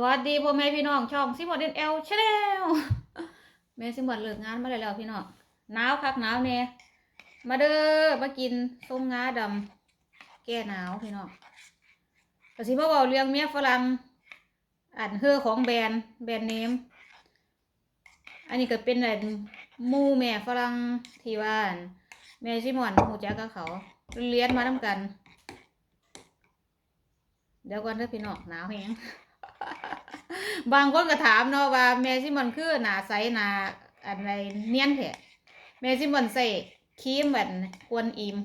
วัสดีพ่อแม่พี่น้องช่องซิมบอดเดนเอลชาแนลแม่ซิมบอดเลิกงานมาแล้วพี่น้องหนาวคักหนาวแน่มาเด้อมากินส้มงาดำแก้หนาวพี่น้องแต่สิมาบอกเรื่องเมียฝรั่งอันเฮอของแบรนด์แบรนด์เนม อันนี้ก็เป็นอันมู่แม่ฝรั่งที่ว่านแม่ซิมอนหูจักกับเขาเรียนมาน้ำกัน เดี๋ยวก่อนเด้อพี่น้องหนาวแฮง บางคนก็ถามเนาะว่าแม่ซิมอนคือหนาใสหนาอะไรเนียนแท้แม่ซิมอนใส่ครีมแบบกวนอิม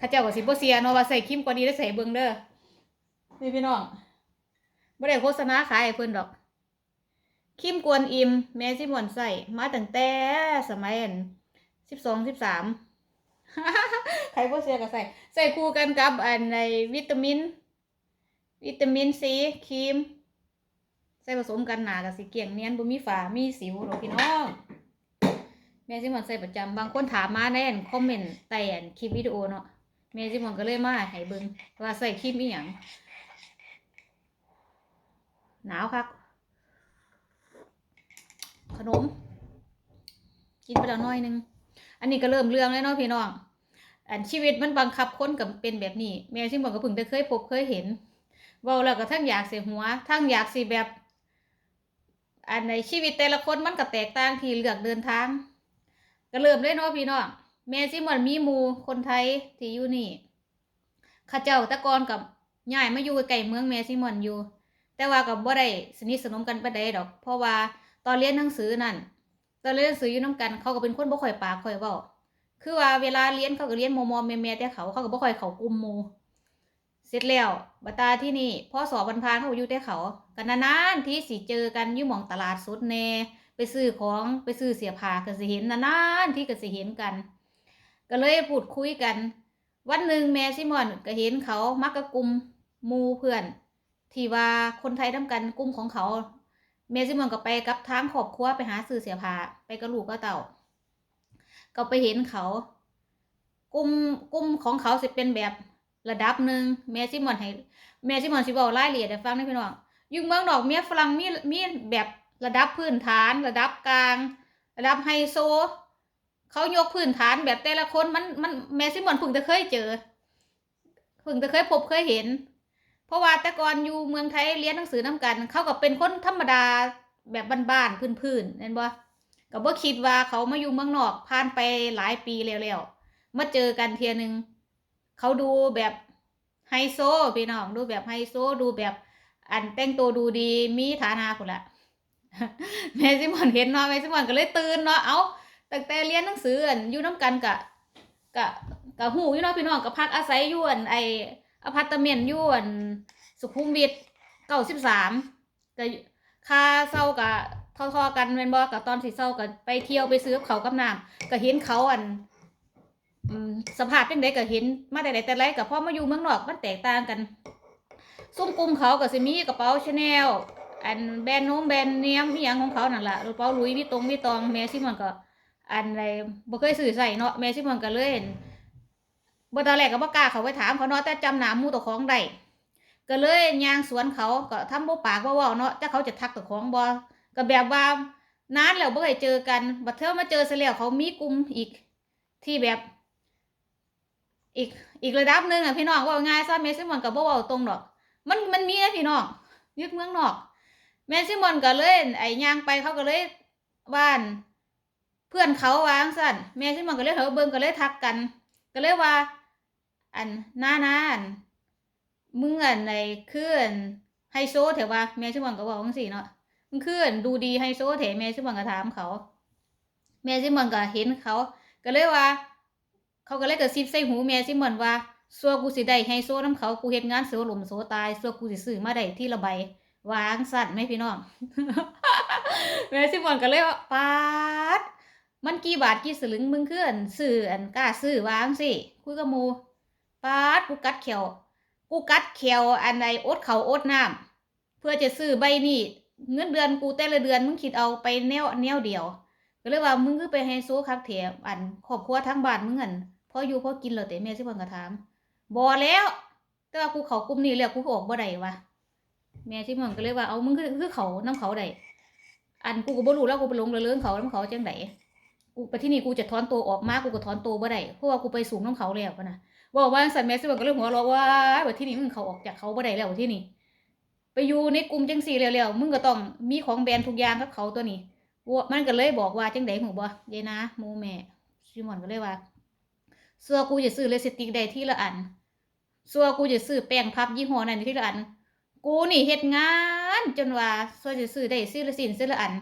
ข้าเจ้าก็สิบ่เสียเนาะว่าใส่ครีมกว่านี้ได้ใส่เบิ่งเด้อนี่พี่น้องบ่ได้โฆษณาขายให้เพิ่นดอกครีมกวนอิมแม่ซิมอนใส่มาตั้งแต่สมัยอัน12 13ใครบ่เสียก็ใส่ ใส่คู่กันกับอันในวิตามิน วิตามินซีครีม ใส่ผสมกันหนากับสีเกียงเนียนบ่มีฝามีสิวหรอกพี่น้องแม่ซิมอนใส่ประจำบางคนถามมาในอันคอมเมนต์ใต้อันคลิปวิดีโอเนาะแม่ซิมอนก็เลยมาให้เบิ่งว่าใส่ครีมอีหยังหนาวคักขนม กินไปแล้วน้อยหนึง อันนี้ก็เริ่มเรื่องแล้วเนาะพี่น้องอันชีวิตมันบังคับคนกับเป็นแบบนี้ แม่ซิมอนก็เพิ่งได้เคยพบเคยเห็นเว้าแล้วก็ทั้งอยากเสียหัว ทั้งอยากสิแบบ อันในชีวิตแต่ละคนมันก็แตกต่างที่เลือกเดินทาง ก็เริ่มเลยเนาะพี่น้องแม่ซิมอนมีหมูคนไทยที่อยู่นี่ข้าเจ้าตะกอนกับย้ายมาอยู่ใกล้เมืองแม่ซิมอนอยู่ แต่ว่ากับบ่ได้สนิทสนมกันปานใดดอก เพราะว่าตอนเรียนหนังสือนั่นตอนเรียนหนังสืออยู่น้กันเขาก็เป็นคนบ่ค่อยปากค่อยเว้าคือว่าเวลาเรียนเขาก็เรียนมอมอแม่ๆแต่เขาเขาก็บ่ค่อยเขากลุ่มหมู่ เสร็จแล้วบัดตาที่นี่พ่อสอบบันพานเขาอยู่แต่เขา กันนานๆที่สิเจอกันอยู่หมองตลาดสดแน่ไปซื้อของไปซื้อเสียผ้าก็สิเห็นนานๆที่ก็สิเห็นกัน ก็เลยพูดคุยกัน วันหนึ่งแม่ซิมอนก็เห็นเขามักกับกลุ่มมูเพื่อน ที่ว่าคนไทยทำกันกลุ่มของเขาแม่ซิมอนก็ไปกับทางครอบครัวไปหาซื้อเสียผ้าไปกับลูกกับเต่า ก็ไปเห็นเขากลุ่มกลุ่มของเขาสิเป็นแบบ ระดับหนึ่งแม่ซิมอนให้แม่ซิมอนสิบอกรายละเอียดให้ฟังนะพี่น้องอยู่เมืองนอกเมียฝรั่งมีมีแบบระดับพื้นฐาน ระดับกลาง ระดับไฮโซ เขายกพื้นฐานแบบแต่ละคนมันมันแม่ซิมอนเพิ่งจะเคยเจอพิ่งจะเคยพบเคยเห็น เพราะว่าแต่ก่อนอยู่เมืองไทยเรียนหนังสือน้ากัน เขาก็เป็นคนธรรมดาแบบบ้านๆพื้นๆนั่นบ่ก็บ่คิดว่าเขามาอยู่เมืองนอกผ่านไปหลายปีแล้วๆมาเจอกันเทียนึง เขาดูแบบไฮโซพี่น้องดูแบบไฮโซดูแบบ อันแต่งตัวดูดีมีฐานะคนละแม่ซิมอนเห็นเนาะแม่ซิมอนก็เลยตื่นเนาะเอาตั้งแต่เรียนหนังสืออยู่น้ำกันกะกะกะหูอยู่เนาะพี่น้องกะพักอาศัยอยู่อันไออพาร์ตเมนต์อยู่อันสุขุมวิทเก้าสิบสามกะค่าเช่ากะทอๆกันแม่นบ่กะตอนสิเช่าก็ไปเที่ยวไปซื้อเขากับน้ำก็เห็นเขาอัน สภาพจังไดก็เห็นมาแต่ไหนแต่ไรกับพ่อมาอยู่เมืองนอกมันแตกต่างกัน ซุ่มกลุ่มเขาก็สิมีกระเป๋าชาแนลอันแบรนด์โน้มแบรนด์เนียมมีหยังของเขานั่นแหละกระเป๋าลุยวิตงวิตองแม่ซิมันก็ อันอะไรบ่เคยสื่อใส่เนาะแม่ซิมันก็เลยเห็นบ่ตอนแรกก็บ่กล้าเขาไปถามเขาเนาะแต่จำหนามู่ตัวของได้ก็เลยยางสวนเขาก็ทำบ่ปากบ่ว้าเนาะแต่เขาจะทักตัวของบ่ก็แบบว่านานแล้วบ่เคยเจอกันบัดเทอมาเจอซะแล้วเขามีกลุ่มอีกที่แบบ อีกอีกระดับหนึ่งอะพี่น้องว่าง่ายซะแม่ซิมอนกับบ่เว้าตรงดอก มันมันมีนะพี่น้องยึดเมืองนอกแม่ซิมอนก็เลยไอ้ย่างไปเขาก็เลยบ้าน เพื่อนเขาวางสั่นแม่ซิมอนก็เลยเหอเบิ่งก็เลยทักกัน ก็เลยว่า อันหน้านาอันมึงอันในคืออันไฮโซเถอะว่าแม่ซิมอนก็บอกจังซี่เนาะมึงคืออันดูดีไฮโซเถอะแม่ซิมอนก็ถามเขาแม่ซิมอนก็เห็นเขา ก็เลยว่า เขาก็เลยกระซิบใส่หูแม่ซิมอนว่าซัวกูสิได้ไฮโซน้ำเขากูเฮ็ดงานเสือหลุมโซตายซัวกูสิซื้อมาได้ที่ละใบวางสั่นไหมพี่น้องแม่ซิมอนก็เลยว่าปาดมันกี่บาทกี่สลึงมึงเคืออันซื้ออันกล้าซื้อวางสิคุยกับมูปาดกูกัดเขียวกูกัดเขียวอันใดอดเขาอดน้ำเพื่อจะซื้อใบนี้เงินเดือนกูแต่ละเดือนมึงคิดเอาไปแนวแนวเดียว ก็เลยว่ามึงคือไปไฮโซคักเถอะอันครอบครัวทั้งบ้านมึงอัน ออยู่พอกินแล้วแต่แม่สิเพิ่นก็ถามบ่แล้ว แต่ว่ากูเขากลุ่มนี้แล้วกูก็ออกบ่ได้วะแม่ซิมอนก็เลยว่าเอามึงคือคือเขาน้ำเขาได้อันกูก็บ่รู้แล้วกูไปลงระเริงเขาน้ำเขาจังไดกูไปที่นี่กูจะถอนตัวออกมากูก็ถอนตัวบ่ได้เพราะว่ากูไปสูงน้ำเขาแล้วนะบอกว่าสันแม่ซิมอนก็เลยหัวเราะว่าว่าที่นี่มึงเขาออกจากเขาบ่ได้แล้วที่นี่ไปอยู่ในกลุ่มจังสี่แล้วๆมึงก็ต้องมีของแบรนด์ทุกอย่างกับเขาตัวนี้ว่ามันก็เลยบอกว่าจังไดหูบ่ยายนะหมูแม่ซิมอนก็เลยว่า เสื้อกูจะซื้อเลสติกได้ที่ละอันเสื้อกูจะซื้อแป้งพับยี่ห้อนั้นที่ละอัน กูนี่เฮ็ดงานจนว่าเสื้อจะซื้อได้ซื้อละสินซื้อละอัน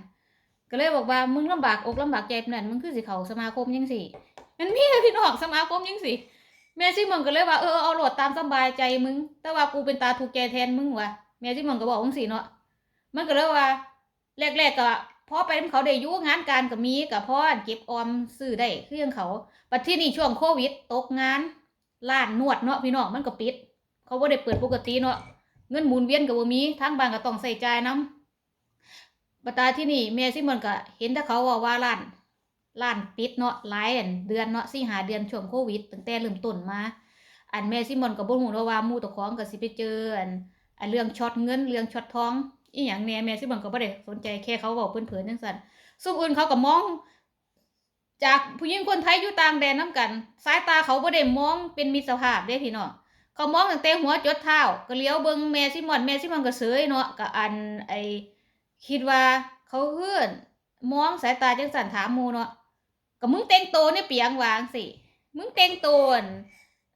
ก็เลยบอกว่ามึงลำบากอกลำบากใจปานนั้นมึงคือสิเขาสมาคมยังสิมันมีแต่พี่น้องสมาคมยังสิแม่ซิมอนก็เลยว่าเออเอาโหลดตามสบายใจมึง แต่ว่ากูเป็นตาถูกใจแทนมึงว่ะแม่ซิมอนก็บอกจังซี่เนาะมันก็เลยว่าแรกๆก็ พอไปเขาได้ยู่งานการก็มีก็พอเก็บออมซื้อได้คือจังเขาปัจที่นี่ช่วงโควิด ตกงานร้านนวดเนาะพี่น้องมันก็ปิด เขาบ่ได้เปิดปกติเนาะเงินหมุนเวียนก็บ่มีทางบานก็ต้องใส่ใจนํบัดตาที่นี่แม่ซิมอนก็เห็นแต่เขาว่าว่าร้านร้านปิดเนาะหลายเดือนเนาะ4 5เดือนช่วงโควิดตั้งแต่เริ่มต้นมาอันแม่ซิมอนก็บ่ฮู้เนาะว่ามูตะของก็สิไปเจออันอันเรื่องช็อตเงินเรื่องช็อตทอง อีหยังแหน่แม่ซิบังก็บ่ได้สนใจแค่เขาเว้าเพิ่อนๆจังซั่นซุมอื่นเขาก็มอง จากผู้หญิงคนไทยอยู่ต่างแดนนํกัน สายตาเขาบ่ได้มองเป็นมิตรภาพเด้พี่น้องเขามองตั้งแต่หัวจดเท้าก็เลี้ยวเบิ่งแม่ซิมอนแม่ซิมอนก็เสยเนาะก็อันไอคิดว่าเขาเฮือนมองสายตาจังซั่นถามมูเนาะก็มึงแต่งโตเนี่ยเปียงวาจังสิมึงแต่งโตอัน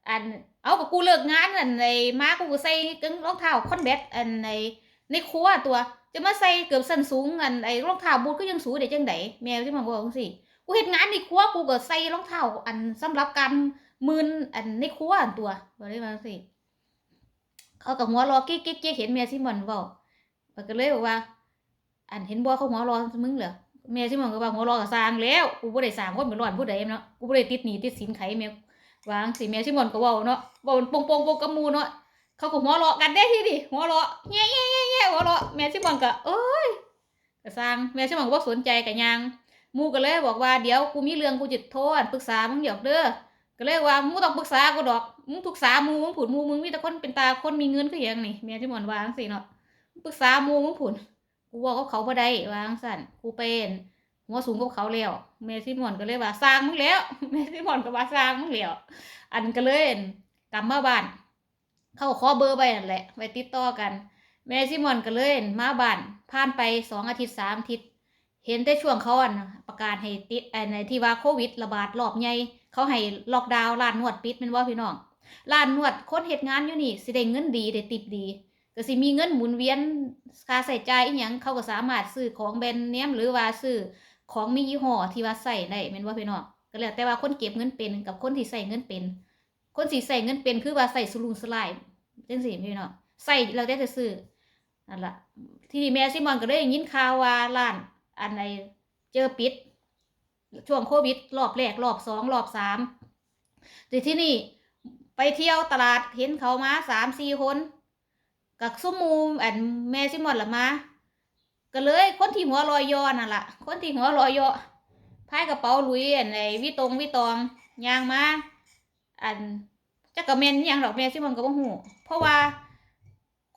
อันเอากับกูเลิกงานอันในมากูก็ใส่กึ่งรองเท้าคอนแบทอันใน ในครัวตัว จะมาใส่เกือบส้นสูงอันไอ้รองเท้าบูทก็ยังสูงได้จังไดแม่ที่มันบอกจังซี่กูเฮ็ดงานในครัวกูก็ใส่รองเท้าอันสำหรับการมืนอันในครัวอันตัวบ่ได้มาจังซี่เขาก็หัวรอกิ๊กๆๆเห็นแม่ซิมอนเว้ามันก็เลยบอกว่า อันเห็นบ่เขาหัวรอมึงเหรอแม่ซิมอนก็ว่าหัวรอก็สร้างแล้วกูบ่ได้สร้างคนเป็นร้อนผู้ใดเนาะกูบ่ได้ติดหนี้ติดสินไขแม่วางสิแม่ชิมอนก็เว้าเนาะเว้าปงปงปงกับหมูเนาะ เขาก็หัวเราะกันได้ที่ดิหัวเราะแย่แย่แย่แย่หัวเราะแม่ชิมอนก็เอ้ยก็สร้างแม่ชิมอนก็บ่สนใจกันยังมูก็เลยบอกว่าเดี๋ยวกูมีเรื่องกูจะโทรปรึกษามึงหยอกเด้อก็เลยว่ามึงต้องปรึกษากูดอกมึงปรึกษามูมึงผุนมูมึงมีแต่คนเป็นตาคนมีเงินคือหยังนี่แม่ชิมอนวางสิเนาะปรึกษามูมึงผุนกูบอกกับเขาบ่ได้วางสั่นกูเป็นหัวสูงกว่าเขาแล้วแม่ซิมอนก็เลยว่าสร้างมึงแล้วแม่ซิมอนก็ว่าสร้างมึงแล้วอันก็เลยกลับมาบ้าน เขาขอเบอร์ไปนั่นแหละ ไว้ติดต่อกันแม่ซิมอนก็เลยมาบ้านผ่านไปสองอาทิตย์สามอาทิตย์ เห็นแต่ช่วงเขาอันประกาศให้ติดในที่ว่าโควิดระบาดรอบใหญ่เขาให้ล็อกดาวน์ร้านนวดปิดแม่นว่าพี่น้องร้านนวดคนเฮ็ดงานอยู่นี่สิได้เงินดีได้ติปดีก็สิมีเงินหมุนเวียนค่าใช้จ่ายอีหยังเขาก็สามารถซื้อของแบรนด์เนมหรือว่าซื้อของมียี่ห้อที่ว่าใส่ได้แม่นว่าพี่น้องก็แล้วแต่ว่าคนเก็บเงินเป็นกับคนที่ใส่เงินเป็น คนสิใส่เงินเป็นคือว่าใส่สุลุงสลาย จังซี่พี่น้องใส่เราได้แต่ซื้อนั่นล่ะที่แม่ซิมอนก็ได้ยินข่าวว่าร้านอันใดเจอปิด ช่วงโควิด รอบแรกรอบสองรอบสามแต่ที่นี่ไปเที่ยวตลาดเห็นเขามาสามสี่คนกับซุ้มมูอันแม่ซิมอนละมาก็เลยคนที่หัวลอยยอนั่นล่ะคนที่หัวลอยยอพายกระเป๋าลุยอันไอ้วิตรงวิตองยางมาอันจักกะเมนยังดอกแม่ซิมันก็บ่ฮู้ เพราะว่า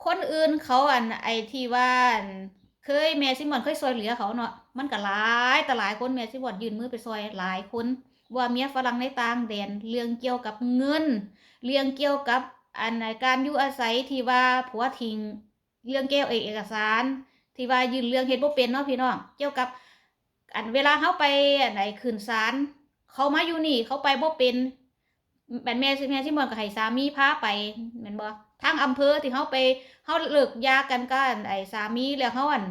คนอื่นเขาอันไอที่ว่าเคยแม่ซิมอนเคยซอยเหลือเขาเนาะมันก็หลายแต่หลายคนแม่ซิมอนยืนมือไปซอยหลายคนว่าเมียฝรั่งในต่างแดนเรื่องเกี่ยวกับเงิน เรื่องเกี่ยวกับอันในการอยู่อาศัยที่ว่าผัวทิ้งเรื่องเกี่ยวเอกสาร ที่ว่ายืนเรื่องเฮ็ดบ่เป็นเนาะพี่น้องเกี่ยวกับ อันเวลาเขาไปอันไหนขึ้นศาลเขามาอยู่นี่เขาไปบ่เป็น แม่แม่แม่ที่มอนก็ให้สามีพาไปแม่นบ่ทางอำเภอที่เขาไปเขาเลิกยากันกันไอ้สามีแล้วเขาอัน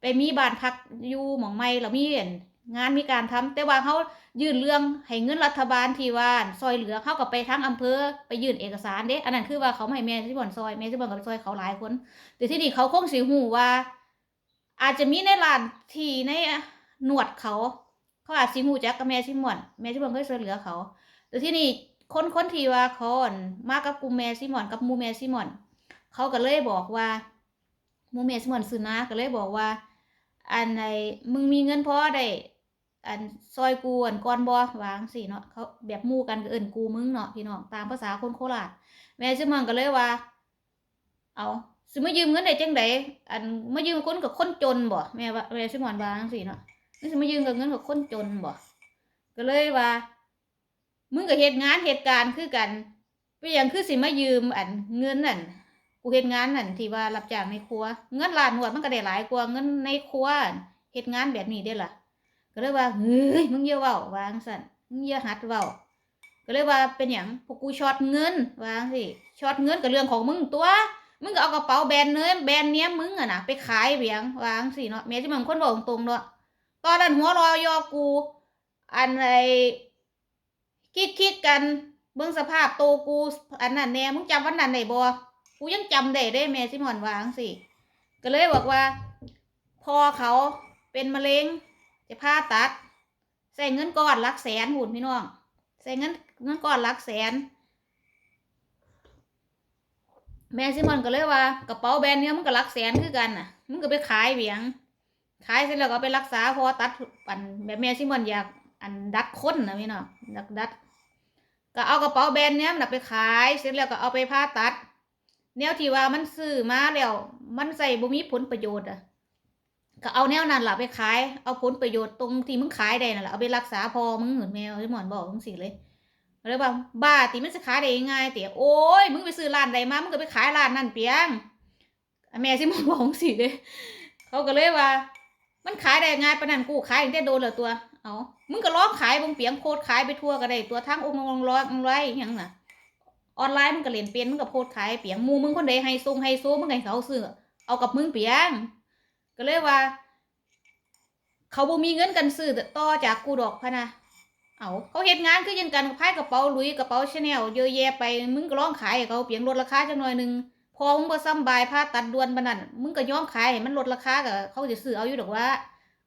ไปมีบ้านพักอยู่หม่องใหม่แล้วมีอันงานมีการทำแต่ว่าเขายื่นเรื่องให้เงินรัฐบาลที่ว่าซอยเหลือเขาก็ไปทางอำเภอไปยื่นเอกสารเด้ อันนั้นคือว่าเขาไม่ให้แม่ที่บ่อนซอยแม่ที่บ่อนก็ไปซอยเขาหลายคน แต่ที่นี่เขาคงสิฮู้ว่า อาจจะมีในร้านที่ในหนวดเขา เขาอาจสิฮู้จักกับแม่ชิมอนแม่ชิมอนเคยช่วยเหลือเขา แต่ที่นี่ คนคนที่ว่าเขาอั่นมากับกลุ่มแม่ซิมอนกับมูแม่ซิมอน เขาก็เลยบอกว่ามูแม่ซิมอนซื้อนะก็เลยบอกว่า อันไหนมึงมีเงินพอได้อันซอยกูอันก่อนบ่วางสิเนาะเขาแบบมู่กันก็เอิ้นกูมึงเนาะพี่น้องตามภาษาคนโคราชแม่ซิมอนก็เลยว่า เอาสิมายืมเงินได้จังไดอันมายืมคนกับคนจนบ่แม่ว่าแม่ซิมอนวางซี่เนาะนี่สิมายืมกับเงินกับคนจนบ่ก็เลยว่า มึงก็เฮ็ดงานเหตุการณ์คือกันไปหยังคือสิมายืมอันเงินนั่นกูเฮ็ดงานนั่นที่ว่ารับจ้างในครัว เงินลานหนวดมันก็ได้หลายกว่าเงินในครัวเฮ็ดงานแบบนี้ได้ล่ะ ก็เลยว่าเฮ้ยมึงอย่าเว้าวางซั่นมึงอย่าหัดเว้าก็เลยว่าเป็นหยังพวกกูช็อตเงินวางสิช็อตเงินกับเรื่องของมึงตัวมึงก็เอากระเป๋าแบรนด์เนมแบรนด์เนี้ยมึงอะนะไปขายเบียงวางสิเนาะแม่ที่มึงคนบอกตรงๆเนาะตอนนั้นหัวรอยอกู อันไอ คิดคิดๆกันเบิ่งสภาพโตวกูอันนั้นแน่มึงจำวันนั้นได้บ่กูยังจำได้เด้แม่ซิมอนวาจั่งสิก็เลยบอกว่าพ่อเขาเป็นมะเร็งจะผ่าตัด ใส่เงินก้อนลักแสนหุ่นพี่น้องใส่เงินเงินก้อนลักแสน แม่ซิมอนก็เลยว่ากระเป๋าแบรนด์เนี้ยมันก็ลักแสนคือกันน่ะมึงก็ไปขายเบียงขายเสร็จแล้วก็ไปรักษาพอตัดอันแบบแม่ซิมอนอยาก อันดัดค้นนะพี่น้องดัดดัดก็เอากระเป๋าแบรนด์เนี้ยมันไปขาย เสร็จแล้วก็เอาไปผ่าตัด แนวที่ว่ามันซื้อมาแล้ว มันใส่บ่มีผลประโยชน์อะก็เอาแนวนั้นหละไปขาย เอาผลประโยชน์ตรงที่มึงขายได้นั่นแหละเอาไปรักษาพอมึงเหมือนแมวที่หมอนบอกมึงสิเลยเลยว่าบ้าติมันจะขายได้ยังไงเตี๋ยโอ้ยมึงไปซื้อร้านใดมามึงก็ไปขายร้านนั่นเปียงแม่ที่หมอนบอกมึงสิเลยเขาก็เลยว่า มันขายได้ยัง่ายปนนั้นกูขายตั้งแต่โดนแล้วตัว เอามึงก็ลองขายบงเปียงโคตรขายไปทั่วก็ได้ ตัวทั้งองค์ลงร้อยองค์ไรอหยังน่ะ ออนไลน์มึงก็เล่นเป็นมึงก็โพสต์ขายเปียงมูมึงคนใดให้ทรงให้โซมึงให้เขาซื้อเอากับมึงเปียง ก็เลยว่า เขาบ่มีเงินกันซื้อต่อจากกูดอกพะนะเอาเขาเฮ็ดงานคือยังกันพายกระเป๋าลุยกระเป๋าชาแนลเยอะแยะไปมึงก็ร้องขายเขาเปียนลดราคาจังหน่อยนึงพอมึงบ่ซ้ำบายผ้าตัดดวนบันนั้นมึงก็ย้อมขายให้มันลดราคาก็เขาจะซื้อเอาอยู่ดอกว่า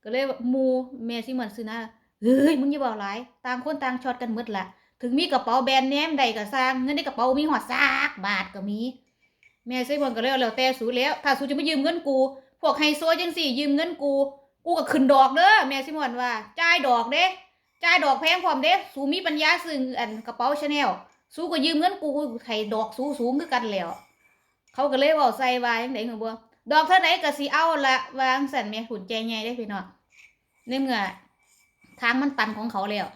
ก็เลยมูแม่สิเหมือนซื้อนะเฮ้ยมึงอย่าบอกหลายต่างคนต่างช็อตกันหมดละถึงมีกระเป๋าแบรนด์เนมใดก็สร้างเงินในกระเป๋ามีหอดซากบาทก็มี แม่ซิมือนก็เลยเอาแล้วแต่สูแล้วถ้าสูจะมายืมเงินกู พวกไฮโซจังสี่ยืมเงินกู กูก็ขึ้นดอกเด้อแม่ซิมอนว่าจ่ายดอกเด้จ่ายดอกแพงพร้อมเด้สูมีปัญญาซื้ออันกระเป๋าชาแนลสูก็ยืมเงินกูให้ดอกสูสูงคือกันแล้วเขาก็เลยเว้าใส่ว่าจังไดหนูบ่ ดอกเท่าไหร่ก็สิเอาละวางสั่นแม่หุ่นใจใหญ่ได้พี่น้องในเมื่อทางมันตันของเขาแล้ว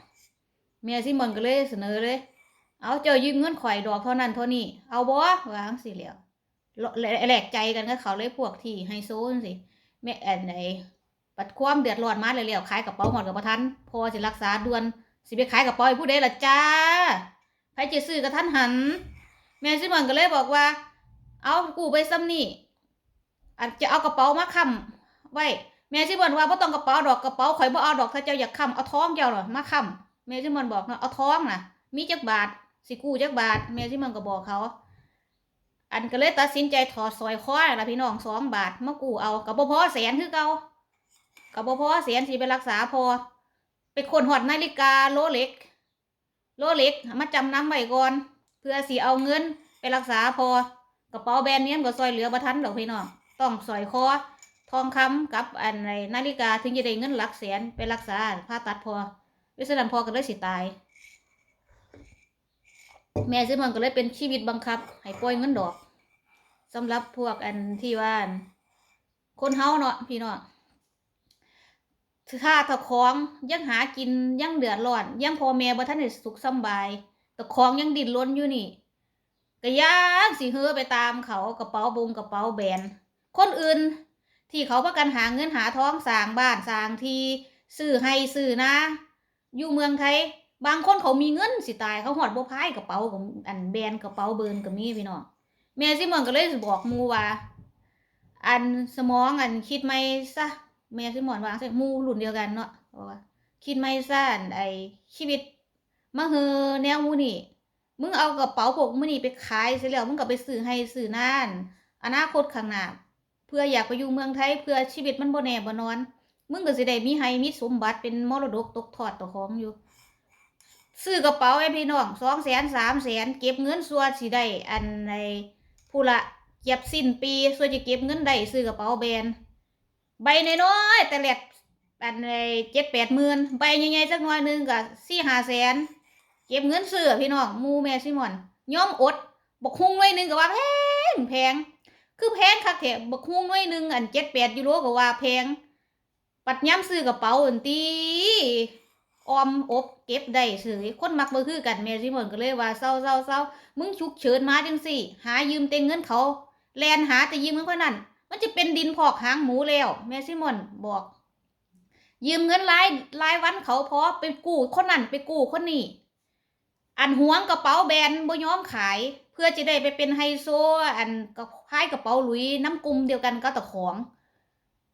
แม่ซิมอนก็เลยเสนอเลย เอาเจ้ายืมเงินข่อยดอกเท่านั้นเท่านี้ เอาบ่วางสิแล้วแหลกใจกันกับเขาเลยพวกที่ไฮโซจังซี่แอนไหนปัดความเดือดร้อนมาเลยแล้วขายกระเป๋าหอดกับประทันพอสิรักษาด่วนสิไปขายกระเป๋าผู้ใดล่ะจ้าใครจะซื้อกระทันหัน แม่ซิมอนก็เลยบอกว่า เอากูไปซ้ำนี่ อาจจะเอากระเป๋ามาค้ำไว้แม่ซิมอนว่าบ่ต้องกระเป๋าดอกกระเป๋าข่อยบ่เอาดอกถ้าเจ้าอยากค้ำเอาท้องเจ้าหรอมาค้ำแม่ซิมอนบอกเนาะเอาท้องน่ะ มีจักบาทสิกู้จักบาทแม่ซิมอนก็บอกเขา อันก็เลยตัดสินใจถอดสร้อยคอละพี่น้องสองบาทมากู้เอากับบ่พอแสนคือเก่ากับบ่พอเสียนสิไปรักษาพอ ไปคนหอดนาฬิกาโลเล็ก โลเล็กมาจำนำไว้ก่อนเพื่อสิเอาเงินไปรักษาพอกระเป๋าแบรนด์เนี้ยก็ซอยเหลือบ่ทันดอกพี่น้อง ต้องสอยคอทองคำกับอันไรนาฬิกาถึงจะได้เงินหลักแสนไปรักษาผ่าตัดพอวิสนันพอก็เลยสิตาย แม่ซื้อมันก็เลยเป็นชีวิตบังคับ ให้ปล่อยเงินดอกสำหรับพวกอันที่ว่านคนเฮาเนาะพี่เน้องถ้าตะของยังหากินยังเดือดร้อน ยังพอแม่บ่ทันได้สุขสบายตะของยังดิ้นรนอยู่นี่ก็ย่างสิเฮือไปตามเขากระเป๋าบงกระเป๋าแบน คนอื่น ที่เขาประกันหาเงินหาท้องสร้างบ้านสร้างที่ซื้อให้ซื้อนะ อยู่เมืองไทยบางคนเขามีเงินสิตายเขาหอดบ่พายกระเป๋าของอันแบนกระเป๋าเบิร์นก็มีพี่น้องแม่ซิมอนก็เลยบอกมูว่า อันสมองอันคิดไม่ซะแม่ซิมอนวางใส่มู่รุ่นเดียวกันเนาะเพราะว่าคิดไม่ซ่านไอชีวิตมาเฮอแนวมูนี่มึงเอากระเป๋าพวกมึงนี่ไปขายเสร็จแล้วมึงก็ไปซื้อให้ซื้อน่านอนาคตข้างหน้า เพื่ออยากไปอยู่เมืองไทยเพื่อชีวิตมันบ่แน่บ่นอน มึงก็สิได้มีให้มีสมบัติเป็นมรดกตกทอดต่อของอยู่ ซื้อกระเป๋าให้พี่น้องสองแสนสามแสนเก็บเงินส่วนสิได้อันในผู้ละเก็บสิ้นปีส่วนจะเก็บเงินได้ซื้อกระเป๋าแบรนด์ใบน้อยแต่แหลกอันในเจ็ดแปดหมื่นใบใหญ่ๆสักหน่อยหนึงก็สี่ห้าแสนเก็บเงินซื้อพี่น้องมูแม่ซิมอนย่อมอดบอกฮุ้งไว้หนึงก็ว่าแพงแพง คือแพงคักแท้บักฮวงหน้อยหนึ่งอัน7-8ยูโรก็ว่าแพง ปัดย้ำซื้อกระเป๋าอันตีออมอบเก็บได้เฉยคนมักบ่คือกันแม่ซิมอนก็เลยว่าเศร้าเศร้าเศร้ามึงฉุกเฉินมาจังสิหายืมเต็งเงินเขา แลนหาแต่ยืมเงินคนนั้น มันจะเป็นดินพอกหางหมูแล้ว แม่ซิมอนบอก ยืมเงินรายรายวันเขาพอไปกู้คนนั้นไปกู้คนนี้อันหวงกระเป๋าแบรนบ่ยอมขาย พื่อจะได้ไปเป็นไฮโซอันกระพายกระเป๋าหลุยน้ำกลุ่มเดียวกันก็ตะของ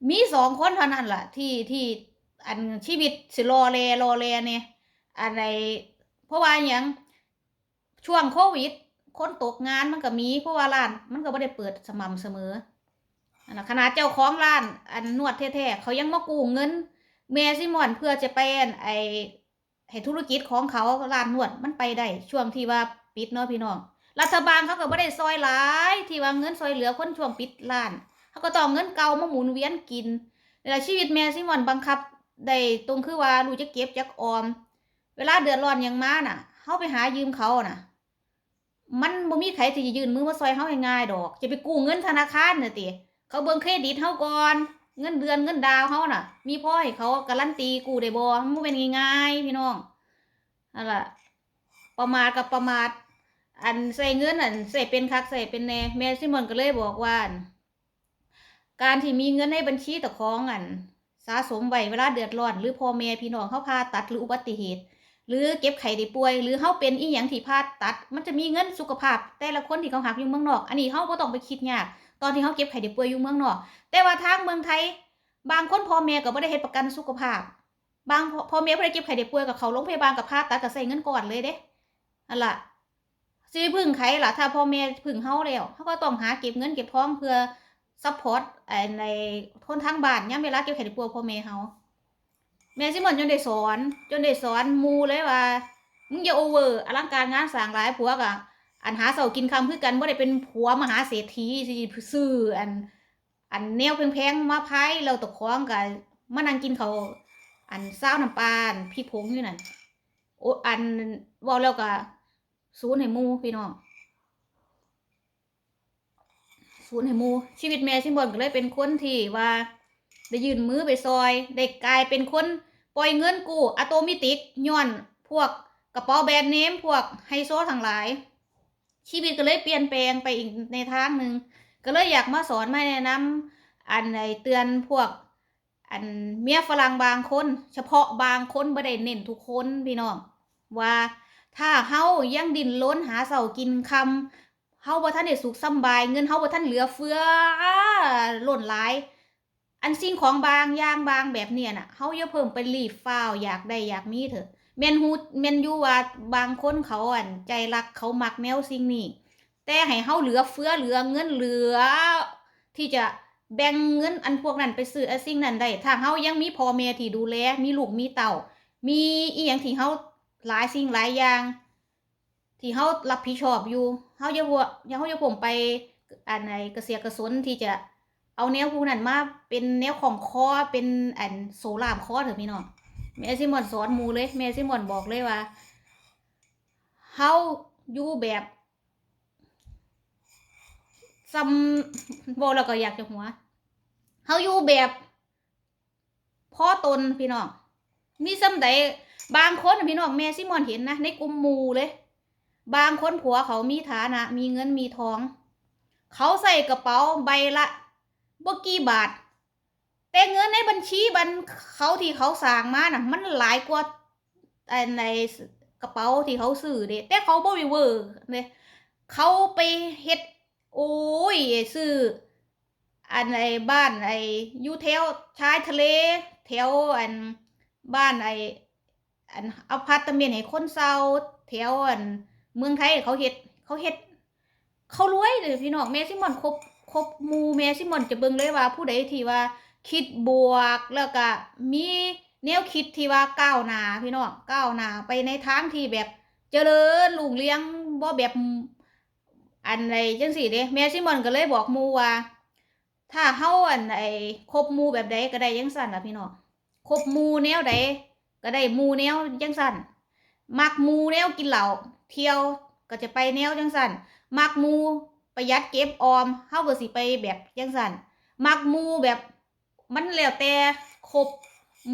มีสองคนเท่านั้นล่ะ ที่ที่อันชีวิตสิรอแลรอแลเนี่ยอะไรเพราะว่าอย่างช่วงโควิด คนตกงานมันก็มีเพราะว่าร้าน มันก็ไม่ได้เปิดสม่ำเสมออันขนาดเจ้าของร้าน อันนวดแท้ๆเขายังมากู้เงินแม่ซิมอนเพื่อจะไปอันไอให้ธุรกิจของเขาร้านนวดมันไปได้ช่วงที่ว่าปิดเนาะพี่น้อง รัฐบาลเขาก็ไม่ได้ซอยหลาย ที่ว่าเงินซอยเหลือคนช่วงปิดร้านเขาก็ต้องเงินเก่ามาหมุนเวียนกินแต่ชีวิตแม่ซิมอนบังคับได้ตรงคือว่ารู้จะเก็บจักออม เวลาเดือดร้อนหยังมาน่ะเฮาไปหายืมเขาน่ะ มันบ่มีใครที่จะยืนมือมาซอยเฮาง่ายๆดอก จะไปกู้เงินธนาคารน่ะติเขาเบิ่งเครดิตเฮาก่อนเงินเดือนเงินดาวเฮาน่ะ มีพ่อให้เขาการันตีกู้ได้บ่มันบ่แม่นง่ายๆพี่น้องนั่นล่ะประมาทกับประมาท อันใส่เงินอันใส่เป็นคักใส่เป็นแน่แม่ซิมอนก็เลยบอกว่าการที่มีเงินในบัญชีตะของอันสะสมไว้เวลาเดือดร้อน หรือพ่อแม่พี่น้องเขาพาตัดหรืออุบัติเหตุ หรือเก็บไข้ได้ป่วย หรือเขาเป็นอีหยังที่พาตัด มันจะมีเงินสุขภาพ แต่ละคนที่เขาหักอยู่เมืองนอก อันนี้เขาบ่ต้องไปคิดยากตอนที่เขาเก็บไข้ได้ป่วยอยู่เมืองนอก แต่ว่าทางเมืองไทย บางคนพ่อแม่ก็บ่ได้เฮ็ดประกันสุขภาพ บางพ่อแม่บ่ได้เก็บไข้ได้ป่วยกับเขาโรงพยาบาลกับพาตัดก็ใส่เงินก่อนเลยเด้นั่นล่ะ สิไปพึ่งใครล่ะถ้าพ่อแม่พึ่งเฮาแล้วเขาก็ต้องหาเก็บเงินเก็บทองเพื่อซัพพอร์ตในคนทางบ้านย่ามเวลาเก็บไข่ปัวพ่อแม่เฮาแม่ซิมอนจนได้สอน จนได้สอนมูเลยว่ามึงอย่าโอเวอร์อลังการงานสร้างหลายผัวกะอันหาเสากินคำคือกันบ่าได้เป็นผัวมหาเศรษฐีสิซื้ออัน อันแนวแพงๆมาพายเราตกของกันมานั่งกินเขาอันซ้าน้ำปลานพริกผงอยู่นั่นโออันว่าแล้วก็ ศูนย์ให้หมูพี่น้องศูนย์ให้หมู ชีวิตแม่ซิมบอนก็เลยเป็นคนที่ว่า ได้ยื่นมือไปซอยได้กลายเป็นคนปล่อยเงินกู้อะโตมิติกย้อนพวกกระเป๋าแบรนด์เนมพวกไฮโซทั้งหลาย ชีวิตก็เลยเปลี่ยนแปลงไปอีกในทางหนึ่งก็เลยอยากมาสอนมาแนะนำอันไหนเตือนพวก อันเมียฝรั่งบางคน เฉพาะบางคนไม่ได้เน้นทุกคนพี่น้องว่า ถ้าเฮายังดิ้นรนหาเสากินคำเฮาบ่ทันได้สุขสบาย เงินเฮาบ่ทันเหลือเฟือล้นหลาย อันสิ่งของบางอย่างบางแบบเนี้ยน่ะเฮาอย่าเพิ่มไปรีบฟ้าวอยากได้อยากมีเถอะแม่นฮู้แม่นอยู่ว่าบางคนเขาอันใจรักเขามักแนวสิ่งนี้แต่ให้เฮาเหลือเฟือเหลือเงินเหลือ ที่จะแบ่งเงินอันพวกนั้นไปซื้อไอ้สิ่งนั้นได้ถ้าเฮายังมีพ่อแม่ที่ดูแลมีลูกมีเต่ามีอีหยังที่เฮา หลายสิ่งหลายอย่าง ที่เขารับผิดชอบอยู่เขาจะว่าอย่าเขาจะผมไปอันไหนกระเสียกระสนที่จะเอาแนวพวกนั้นมาเป็นแนวของคอเป็นอันโซลามคอเถอะพี่น้องแม่ซิมอนสอนมูเลยแม่ซิมอนบอกเลยว่าเฮาอยู่แบบซ้ำบอกแล้วก็อยากจะหัวเฮาอยู่แบบพ่อตนพี่น้องมีซ้ำใด บางคนพี่น้องแม่ซิมอนเห็นนะในกลุ่มมูเลย บางคนผัวเขามีฐานะ มีเงินมีทอง เขาใส่กระเป๋าใบละบกี่บาท แต่เงินในบัญชีบันเขาที่เขาสร้างมาน่ะ มันหลายกว่าอันในกระเป๋าที่เขาซื้อเด้แต่เขาบ่มีเวอร์เด้เขาไปเฮ็ดโอ้ยซื้ออันไอ้บ้านไอ้ยู่แถวชายทะเลแถวอันบ้านไอ้ อันอพาร์ตเมนต์ให้คนเซาแถวอันเมืองไทยเขาเฮ็ดเขาเฮ็ด เขารวยเลยพี่น้องแม่ซิมอนครบครบมูแม่ซิมอนจะเบิ่งเลยว่า ผู้ใดที่ว่าคิดบวกแล้วก็มีแนวคิดที่ว่าก้าวหน้าพี่น้องก้าวหน้าไปในทางที่แบบเจริญรุ่งเรืองบ่แบบอันใดจังซี่เด้แม่ซิมอนก็เลยบอกมูว่า ถ้าเฮาอันไอ้คบมูแบบใดก็ได้จังซั่นล่ะพี่น้องคบมูแนวใด ก็ได้มูแนวจังซั่นมักมูแนวกินเหล้าเที่ยวก็จะไปแนวจังสันมักมูประหยัดเก็บออมเฮาก็สิไปแบบจังซั่นมักมูแบบมันแล้วแต่คบ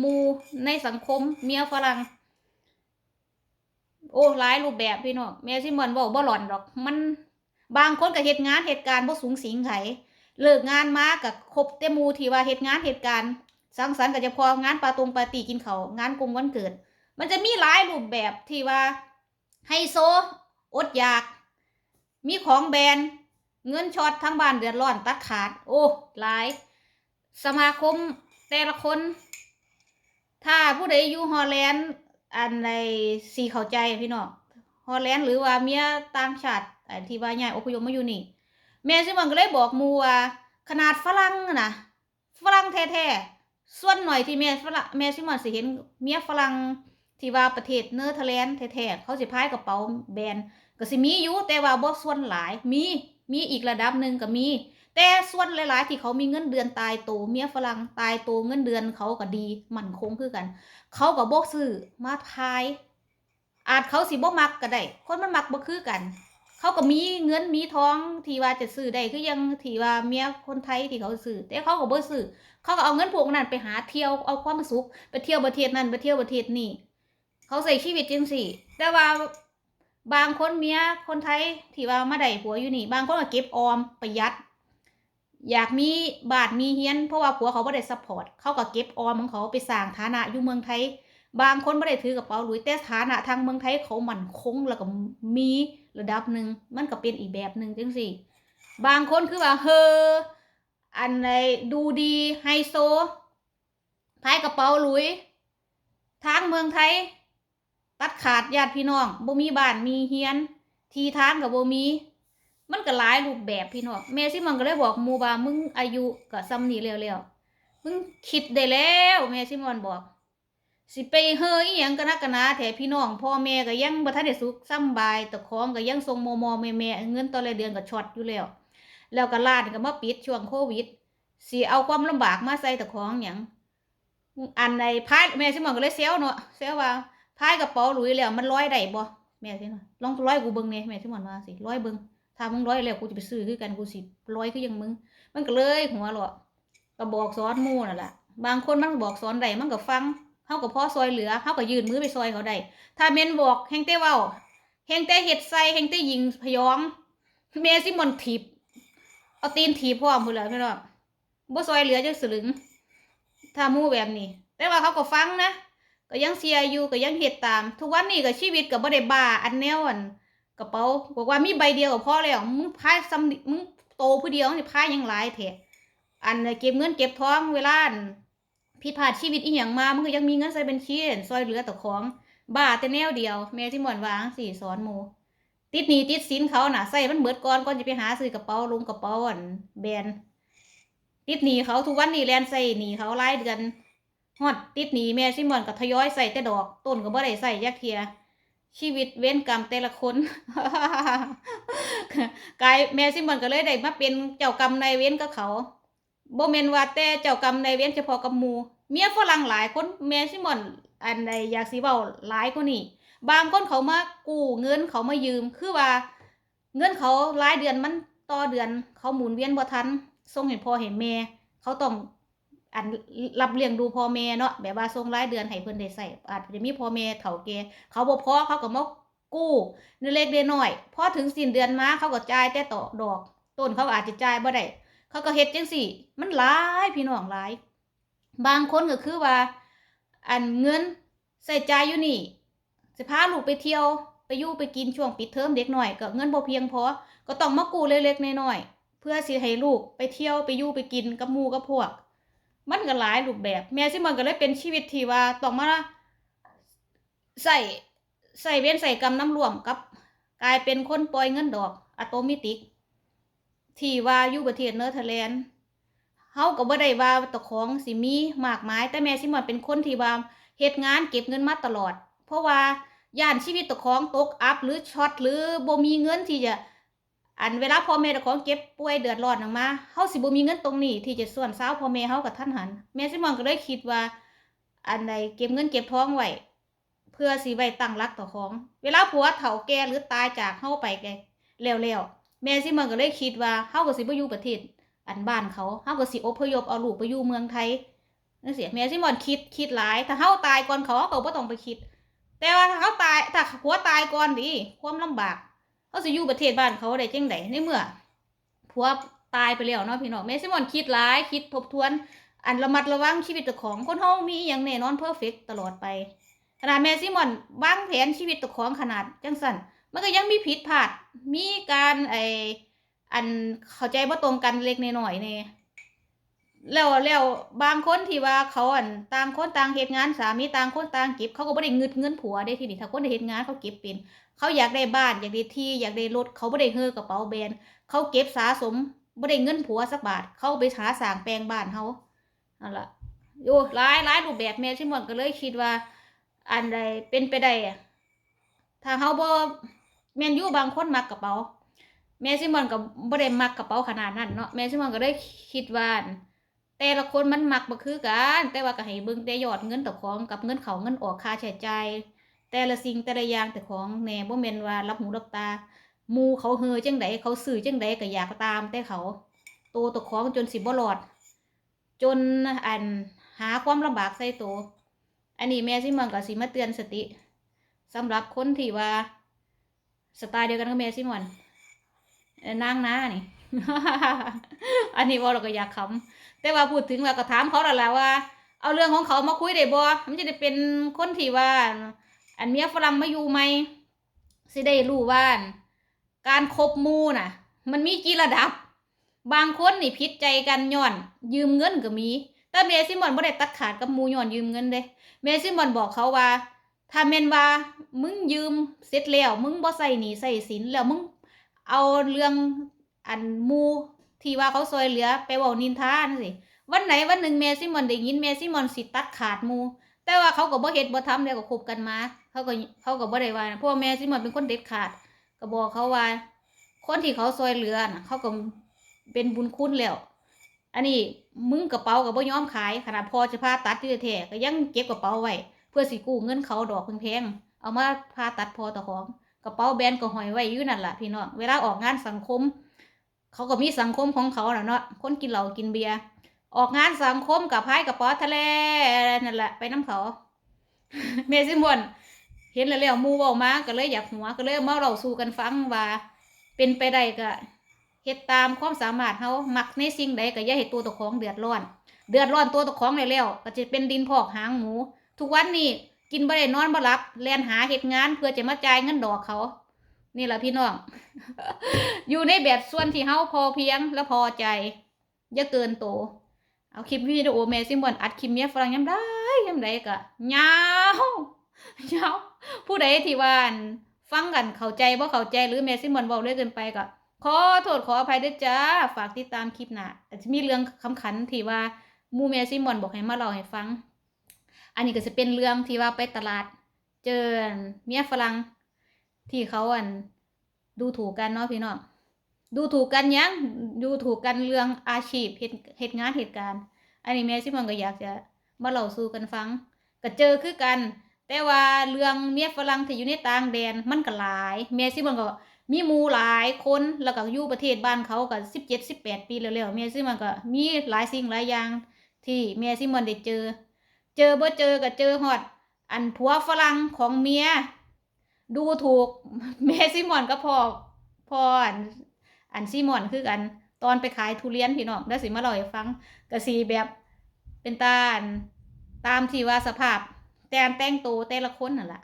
มูในสังคมเมียฝรั่งโอ้หลายรูปแบบพี่น้องแม่ซิมอนบอกบ่หลอนดอก มันบางคนก็เฮ็ดงานเหตุการณ์บ่สูงสิงไผเลิกงานมาก็คบแต่มูที่ว่าเฮ็ดงานเหตุการณ์ สังสรรค์ก็จะพองานปาตรงปาตีกินเขางานกงวันเกิด มันจะมีหลายรูปแบบที่ว่าไฮโซอดอยาก มีของแบรนด์เงินช็อตทั้งบ้านเดือดร้อนตัดขาด โอ้หลาย สมาคมแต่ละคน ถ้าผู้ใดอยู่ฮอลแลนด์อันในสีเข้าใจพี่น้องฮอลแลนด์หรือว่าเมียต่างชาติที่ว่าย้ายอพยพมาอยู่นี่แม่ซิมันก็เลยบอกมูว่าขนาดฝรั่งนะฝรั่งแท้ๆ ส่วนหน่อยที่แม่ฝรั่งแม่ซิมันสิเห็นเมียฝรั่งที่ว่าประเทศเนเธอร์แลนด์แท้ๆเขาสิพายกระเป๋าแบนก็สิมีอยู่แต่ว่าบ่ส่วนหลายมีมีอีกระดับหนึ่งก็มี แต่ส่วนหลาย ๆ ที่เขามีเงินเดือนตายโตเมียฝรั่งตายโตเงินเดือนเขาก็ดีมั่นคงคือกัน เขาก็บ่ซื้อมาทาย อาจเขาสิบ่มักก็ได้คนมันมักบ่คือกัน เขาก็มีเงินมีทองที่ว่าจะซื้อได้คือยังที่ว่าเมียคนไทยที่เขาซื้อแต่เขาก็บ่ซื้อเขาก็เอาเงินพวกนั้นไปหาเที่ยวเอาความสุขไปเที่ยวประเทศนั้นไปเที่ยวประเทศนี้เขาใส่ชีวิตจังซี่ แต่ว่าบางคนเมียคนไทยที่ว่ามาได้ผัวอยู่นี่ บางคนก็เก็บออมประหยัด อยากมีบาทมีเฮียนเพราะว่าผัวเขาบ่ได้ซัพพอร์ตเขาก็เก็บออมของเขาไปสร้างฐานะอยู่เมืองไทย บางคนไม่ได้ถือกระเป๋าหลุยแต่ฐานะทางเมืองไทยเขามั่นคงแล้วก็มีระดับหนึ่งมันก็เป็นอีกแบบหนึ่งจังสิบางคนคือว่าเฮออันไหนดูดีไฮโซพายกระเป๋าหลุย ทางเมืองไทย ตัดขาดญาติพี่น้องบ่มีบ้านมีเฮียน ทีทางกับบ่มี มันก็หลายรูปแบบพี่น้องแม่ซิมันก็เลยบอกมูบามึงอายุก็ซ้ำนี้แล้วๆมึงคิดได้แล้วแม่ซิมอนบอก สิไปเฮยอหยังกันนะกันนะแถพี่น้องพ่อแม่ก็ยังบ่ทันได้สุขสำบายตะของก็ยังทรงโมโมแม่แม่เงินตอนละเดือนก็ช็อตอยู่แล้ว แล้วก็ร้านก็มาปิดช่วงโควิดสิเอาความลำบากมาใส่ตะของหยังอันในพายแม่สิมองก็เลยเซลเนาะเซลว่าพายกระเป๋าหลุยแล้วมันร้อยได้บ่แม่สิเนาะลองร้อยกูเบิ่งแหน่แม่สิมอนว่าสิร้อยเบิ่งถ้ามึงร้อยแล้วกูจะไปซื้อคือกันกูสิร้อยคือยังมึง มันก็เลยหัวเราะก็บอกสอนมู่นั่นแหละบางคนมันบอกสอนได้มันก็ฟัง เฮาก็พอซอยเหลือเฮาก็ยืนมือไปซอยเขาได้ถ้าเมนบอกแฮงเต้เว้าแฮงเต้เฮ็ดใส่แฮงเต้ยิงพยองเมซิมอนถีบเอาตีนถีบพร้อมพุ่นแล้วพี่น้องบ่ซอยเหลือจักสลึงถ้ามู่แบบนี้ แต่ว่าเขาก็ฟังนะก็ยังเสียอยู่ก็ยังเฮ็ดตาม ทุกวันนี้ก็ชีวิตก็บ่ได้บ้าอันแนวอันกระเป๋าบอกว่ามีใบเดียวก็พอแล้วมึงพายซ้ำมึงโตผู้เดียวนี่พายยังหลายแท้อันเก็บเงินเก็บทองเวลาอัน ผิดพลาดชีวิตอีหยังมามันก็ยังมีเงินใส่บัญชีซอยเหลือแต่ของบ้าแต่แนวเดียว แม่ที่หมอนวางสี่สอนหมูติดหนีติดสินเขาน่ะใส่มันเบิดก่อนก่อนจะไปหาซื้อกระเป๋าลงกระเป๋าอันแบนติดหนีเขาทุกวันนี้แลนใส่หนีเขารายเดือนฮอดติดหนีแม่ซิมอนก็ทยอยใส่แต่ดอกต้นก็บ่ได้ใส่ยักเทียชีวิตเว้นกรรมแต่ละคนกายแม่ซิมอนก็เลยได้มาเป็นเจ้ากรรมนายเว้นกับเขา บ่แม่นว่าแต่เจ้ากรรมนายเวรเฉพาะกับหมู่เมียฝรั่งหลายคนแม่ซิมอนอันใดอยากสิเว้าหลายกว่านี้บางคนเขามากู้เงินเขามายืม คือว่า เงินเขารายเดือนมันต่อเดือน เขาหมุนเวียนบ่ทันส่งให้พ่อให้แม่เขาต้องอันรับเลี้ยงดูพ่อแม่เนาะแบบว่าส่งรายเดือนให้เพิ่นได้ใช้อาจจะมีพ่อแม่เฒ่าแก่เขาบ่พอเขาก็มากู้เล็กๆน้อยพอถึงสิ้นเดือนมาเขาก็จ่ายแต่ต่อดอก ต้นเขาอาจจะจ่ายบ่ได้ เขาก็เฮ็ดจังสี่ มันหลายพี่น้องหลาย บางคนก็คือว่า อันเงินใส่ใจยอยู่นี่จะพาลูกไปเที่ยวไปอยู่ไปกินช่วงปิดเทอมเด็กหน่อยก็เงินบ่เพียงพอก็ต้องมากู้เล็กๆน้อยๆเพื่อสิให้ลูกไปเที่ยวไปอยู่ไปกินกับหมู่กับพวก มันก็หลายรูปแบบ แม่ซิมันก็เลยเป็นชีวิตที่ว่าต้องมาใส่ใส่เว้นใส่กรรมน้ำรวมกับ กลายเป็นคนปล่อยเงินดอกอะโตมิติก ที่ว่าอยู่ประเทศเนเธอร์แลนด์เฮาก็บ่ได้ว่าตะของสิมีมากมาย แต่แม่ซิมอนเป็นคนที่ว่าเฮ็ดงานเก็บเงินมาตลอด เพราะว่าย่านชีวิตตะของตกอัพหรือช็อตหรือบ่มีเงินที่จะ อันเวลาพ่อแม่ตะของเก็บป่วยเดือดร้อนออกมาเฮาสิบ่มีเงินตรงนี้ ที่จะส่วนสาวพ่อแม่เฮากับท่านหัน แม่ซิมอนก็เลยคิดว่า อันใดเก็บเงินเก็บท้องไว้เพื่อสิไว้ตั้งรักตะของ เวลาผัวเฒ่าแก่หรือตายจากเฮาไปแกแล้วๆ แม่ซิมอนก็เลยคิดว่าเฮาก็สิบ่อยู่ประเทศอันบ้านเขาเฮาก็สิอพยพเอาลูกไปอยู่เมืองไทยนั่นสิแม่ซิมอนคิดคิดหลายถ้าเฮาตายก่อนเขาเขาก็บ่ต้องไปคิด แต่ว่าถ้าเขาตายถ้าผัวตายก่อนดิความลำบากเขาสิอยู่ประเทศบ้านเขาได้จังไดในเมื่อผัวตายไปแล้วเนาะพี่น้องแม่ซิมอนคิดหลายคิดทบทวน อันระมัดระวังชีวิตเจ้าของคนเฮามีอย่างแน่นอนเพอร์เฟกตลอดไปขนาดแม่ซิมอนวางแผนชีวิตเจ้าของขนาดจังสั่น มันก็ยังมีผิดพลาด มีการไออันเข้าใจบ่ตรงกันเล็กน้อยเนี่ยแล้วแล้วบางคนที่ว่าเขาอันต่างคนต่างเหตุงานสามีต่างคนต่างเก็บเขาก็บ่ได้เงินเงินผัวได้ทีนี้ถ้าคนได้เหตุงานเขาเก็บเป็น เขาอยากได้บ้านอยากได้ที่อยากได้รถเขาบ่ได้เฮือกระเป๋าแบรนด์เขาเก็บสะสมบ่ได้เงินผัวสักบาท เขาไปหาสางแปลงบ้านเขานั่นละโอ้หลายหลายรูปแบบแม่ซิมอนก็เลยคิดว่า อันใดเป็นไปได้อะถ้าเขาบ่ แมนยูบางคนมักกระเป๋า แม่ซิมอนก็บ่ได้มักกระเป๋าขนาดนั้นเนาะแม่ซิมอนก็ได้คิดว่าอั่นแต่ละคนมันมักบ่คือกัน แต่ว่าก็ให้เบิ่งแต่ยอดเงินต่อของกับเงินเขาเงินออกค่าใช้จ่ายแต่ละสิ่งแต่ละอย่างแต่ของแน่บ่แม่นว่ารับหูรับตาหมู่เขาเฮอจังไดเขาซื้อจังไดก็อยากตามแต่เขาโตต่อของจนสิบ่รอด จนอันหาความลำบากใส่ตัวอันนี้แม่ซิมอนก็สิมาเตือนสติสำหรับคนที่ว่า สไตล์เดียวกันกับแม่ซิมอนเอ่อนางนานี่ อันนี้ว่าเราก็อยากขำแต่ว่าพูดถึงเราก็ถามเขาแล้วและว่า เอาเรื่องของเขามาคุยได้บ่มันจะได้เป็นคนที่ว่า อันเมียฝรั่งมาอยู่ไหมสิได้รู้ว่าการคบมูน่ะ มันมีกี่ระดับ บางคนนี่ผิดใจกันย้อน ยืมเงินก็มี แต่เมซิมอนบ่ได้ตัดขาดกับมูย้อนยืมเงินเด้เมซิมอนบอกเขาว่า ถ้าแม่นว่ามึงยืมเสร็จแล้ว มึงบ่ใส่หนี้ใส่สินแล้วมึงเอาเรื่องอันมูที่ว่าเขาซอยเหลือไปเว้านินทานสิวันไหนวันหนึ่งเมซิมอนได้ยินเมซิมอนสิตัดขาดมูแต่ว่าเขาก็บ่เฮ็ดบ่ทำแล้วก็คบกันมา เขาก็เขาก็บ่ได้ว่านะเพราะว่าแม่ซิมอนเป็นคนเด็ดขาด ก็บอกเขาว่า คนที่เขาซอยเหลือน่ะเขาก็เป็นบุญคุณแล้ว อันนี้มึงกระเป๋ากับบ่ยอมขายขนาดพอจะพาตัดที่แท้ก็ยังเก็บกระเป๋าไว้ เพื่อสิกู้เงินเขาดอกแพงๆเอามาพาตัดพอต่อของกระเป๋าแบรนด์ก็ห้อยไว้อยู่นั่นละพี่น้องเวลาออกงานสังคม เขาก็มีสังคมของเขาน่ะเนาะคนกินเหล้ากินเบียร์ออกงานสังคมกับพายกระเป๋าทะเลนั่นแหละไปน้ำเขาเมซิมอนเห็นแล้วแล้วมูเว้ามาก็เลยอยากหัวก็เลยเอามาเราสู่กันฟังว่า เป็นไปได้ก็เฮ็ดตามความสามารถเฮามักในสิ่งใดก็อย่าให้ตัวตะของเดือดร้อน เดือดร้อนตัวตะของแล้วแล้วก็จะเป็นดินพอกหางหมู ทุกวันนี้กินบ่ได้นอนบ่หลับแล่นหาเฮ็ดงานเพื่อจะมาจ่ายเงินดอกเขา นี่แหละพี่น้อง อยู่ในแบบส่วนที่เฮาพอเพียงและพอใจอย่าเกินโต เอาคลิปวิดีโอแม่ซิมบอนอัดคลิปเมียฝรั่งยามได้ยามใดก็ยาวยาวผู้ใดที่ว่านฟังกันเข้าใจบ่เข้าใจหรือแม่ซิมบอนเว้าเลยเกินไปก็ขอโทษขออภัยด้วยจ้าฝากติดตามคลิปหน้าอาจจะมีเรื่องคำขันที่ว่ามูแม่ซิมบอนบอกให้มาเล่าให้ฟัง อันนี้ก็จะเป็นเรื่องที่ว่าไปตลาด เจอเมียฝรั่งที่เขาอันดูถูกกันเนาะพี่น้องดูถูกกันยังดูถูกกันเรื่องอาชีพเหตุงานเหตุการณ์ อันนี้แม่ซิมอนก็อยากจะมาเล่าสู่กันฟังก็เจอคือกัน แต่ว่าเรื่องเมียฝรั่งที่อยู่ในต่างแดนมันก็หลายแม่ซิมอนก็มีมูหลายคนแล้วก็อยู่ประเทศบ้านเขาก็สิบเจ็ดสิบแปดปีแล้วๆแม่ซิมอนก็มีหลายสิ่งหลายอย่างที่แม่ซิมอนได้เจอ เจอบ่เจอก็เจอฮอด อันผัวฝรั่งของเมียดูถูกแม่ซิมอนก็พอพออันอันซิมอนคือกัน ตอนไปขายทุเรียนพี่น้องได้สิมาเล่าให้ฟังก็สีแบบเป็นตานตามที่ว่าสภาพ แต่งแต่งตัวแต่ละคนนั่นแหละ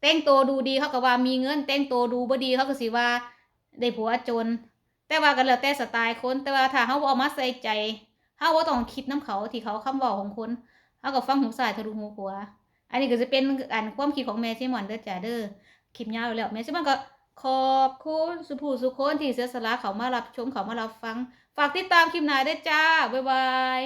แต่งตัวดูดีเขาก็ว่ามีเงิน แต่งตัวดูบ่ดีเขาก็สิว่าได้ผัวจน แต่ว่ากันแล้วแต่สไตล์คน แต่ว่าถ้าเขาเอามาใส่ใจเขาบ่ต้องคิดน้ำเขาที่เขาคำเว้าของคน เขาก็ฟังหูซ้ายทะลุหูขวาอันนี้ก็จะเป็นอันความคิดของแม่ซิมอนเด้อจ้าเด้อคลิปยาวแล้วแม่ซิมอนก็ขอบคุณสุภูสุคนที่เสียสละเขามารับชมเขามารับฟัง ฝากติดตามคลิปหน้าได้วยจ้า บ๊ายบาย